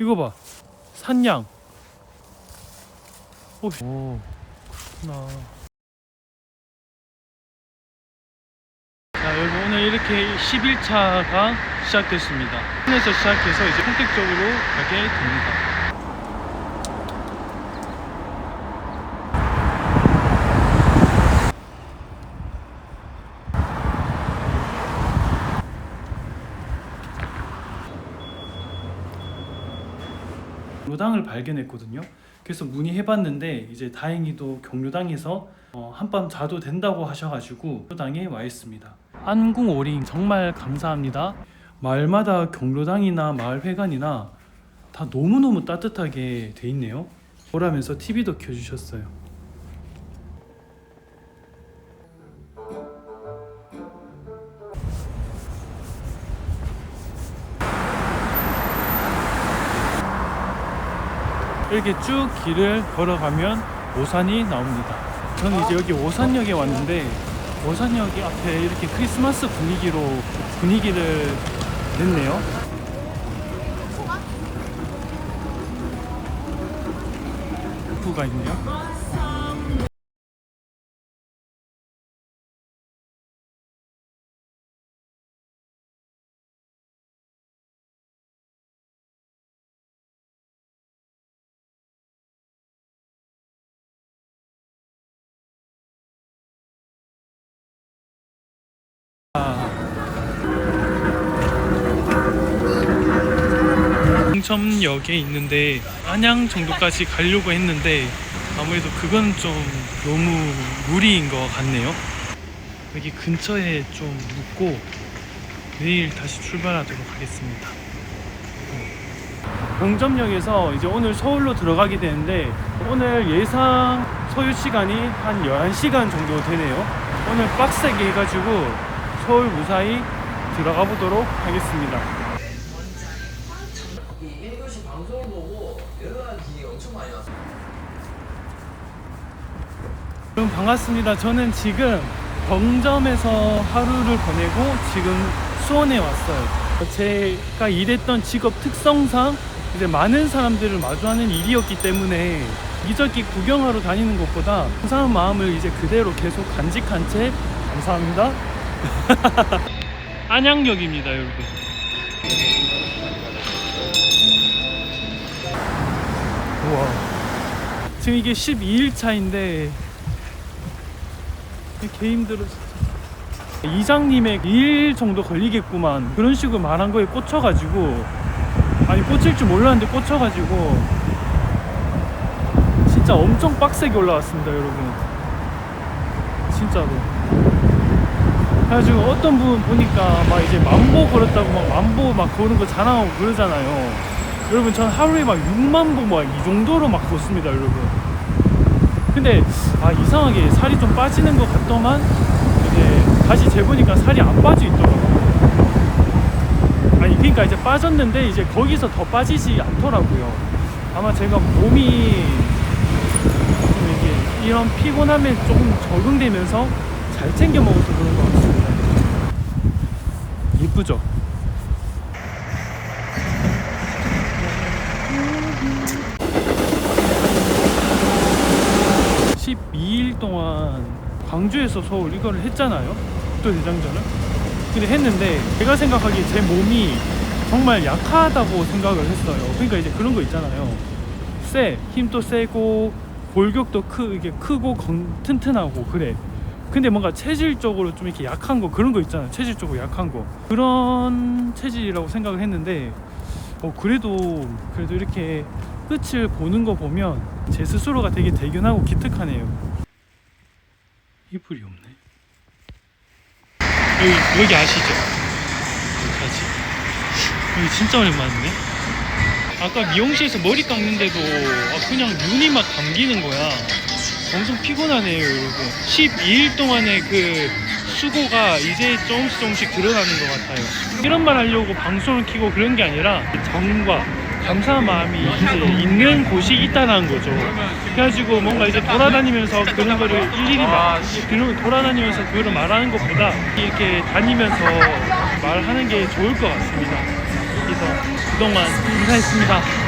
이거 봐. 산양. 오, 오 그렇구나. 자, 여러분 오늘 이렇게 11차가 시작됐습니다. 에서 시작해서 이제 본격적으로 가게 됩니다. 경로당을 발견했거든요. 그래서 문의해봤는데 이제 다행히도 경로당에서 어, 한밤 자도 된다고 하셔가지고 경로당에 와 있습니다. 안궁 오링 정말 감사합니다. 마을마다 경로당이나 마을회관이나 다 너무너무 따뜻하게 돼 있네요. 보라면서 TV도 켜주셨어요. 이렇게 쭉 길을 걸어가면 오산이 나옵니다. 저는 이제 여기 오산역에 왔는데 오산역 앞에 이렇게 크리스마스 분위기로 분위기를 냈네요. 부가 있네요. 홍천역에 있는데 안양 정도까지 가려고 했는데 아무래도 그건 좀 너무 무리인 것 같네요. 여기 근처에 좀 묵고 내일 다시 출발하도록 하겠습니다. 공점역에서 이제 오늘 서울로 들어가게 되는데 오늘 예상 소요 시간이 한 11시간 정도 되네요. 오늘 빡세게 해가지고 서울 무사히 들어가 보도록 하겠습니다. 이 1교시 방송을 보고 여러 가지 엄청 많이 왔어요. 여러분 반갑습니다. 저는 지금 병점에서 하루를 보내고 지금 수원에 왔어요. 제가 일했던 직업 특성상 이제 많은 사람들을 마주하는 일이었기 때문에 이저기 구경하러 다니는 것보다 감사한 마음을 이제 그대로 계속 간직한 채 감사합니다. 안양역입니다, 여러분. 우와. 지금 이게 12일 차인데 개 힘들어 진짜. 이장님의 2일 정도 걸리겠구만 그런 식으로 말한 거에 꽂혀가지고 아니 꽂힐 줄 몰랐는데 꽂혀가지고 진짜 엄청 빡세게 올라왔습니다 여러분 진짜로 그래가지고 어떤 분 보니까 막 이제 만보 걸었다고 막 만보 막 거는 거 자랑하고 그러잖아요. 여러분 전 하루에 막 6만 보 막 이 정도로 막 걷습니다 여러분. 근데 아 이상하게 살이 좀 빠지는 것 같더만 이제 다시 재보니까 살이 안 빠져 있더라고요. 아니 그러니까 이제 빠졌는데 이제 거기서 더 빠지지 않더라고요. 아마 제가 몸이 이런 피곤함에 조금 적응되면서 잘 챙겨 먹어서 그런 것 같습니 다 예쁘죠? (12일) 동안 광주에서 서울 이거를 했잖아요. 또 대장전을. 근데 했는데 제가 생각하기에 제 몸이 정말 약하다고 생각을 했어요. 그러니까 이제 그런 거 있잖아요. 세 힘도 세고 골격도 크 이게 크고 건, 튼튼하고 그래 근데 뭔가 체질적으로 좀 이렇게 약한 거 그런 거 있잖아요. 체질적으로 약한 거. 그런 체질이라고 생각을 했는데 어 그래도 그래도 이렇게 끝을 보는 거 보면 제 스스로가 되게 대견하고 기특하네요. 이불이 없네. 여기 여기 아시죠? 여기까지 여기 진짜 오랜만이네. 아까 미용실에서 머리 깎는데도 아, 그냥 눈이 막 감기는 거야 엄청 피곤하네요 여러분. 12일 동안의 그 수고가 이제 조금씩 조금씩 드러나는 것 같아요. 이런 말 하려고 방송을 키고 그런 게 아니라 정과 감사한 마음이 이제 있는 곳이 있다는 거죠. 그래가지고 뭔가 이제 돌아다니면서 그런 거를 일일이 막 돌아다니면서 그거를 말하는 것보다 이렇게 다니면서 말하는 게 좋을 것 같습니다. 그래서 그동안 감사했습니다